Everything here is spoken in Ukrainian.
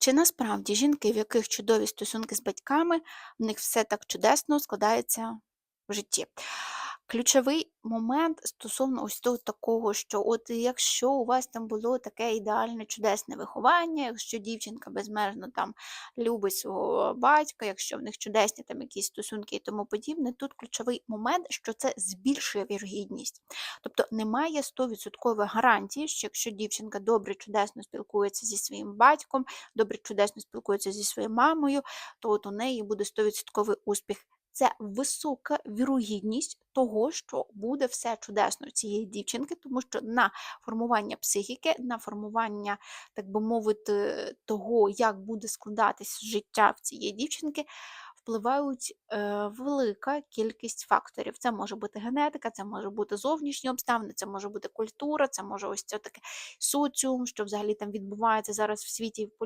Чи насправді жінки, в яких чудові стосунки з батьками, в них все так чудесно складається в житті? Ключовий момент стосовно ось того такого, що от якщо у вас там було таке ідеальне чудесне виховання, якщо дівчинка безмежно там любить свого батька, якщо в них чудесні там якісь стосунки і тому подібне, тут ключовий момент, що це збільшує вірогідність. Тобто немає 100% гарантії, що якщо дівчинка добре, чудесно спілкується зі своїм батьком, добре, чудесно спілкується зі своєю мамою, то от у неї буде 100% успіх. Це висока вірогідність того, що буде все чудесно цієї дівчинки, тому що на формування психіки, на формування, так би мовити, того, як буде складатись життя в цієї дівчинки, впливають е, велика кількість факторів. Це може бути генетика, це може бути зовнішні обставини, це може бути культура, це може ось це таке соціум, що взагалі там відбувається зараз в світі і в політиці.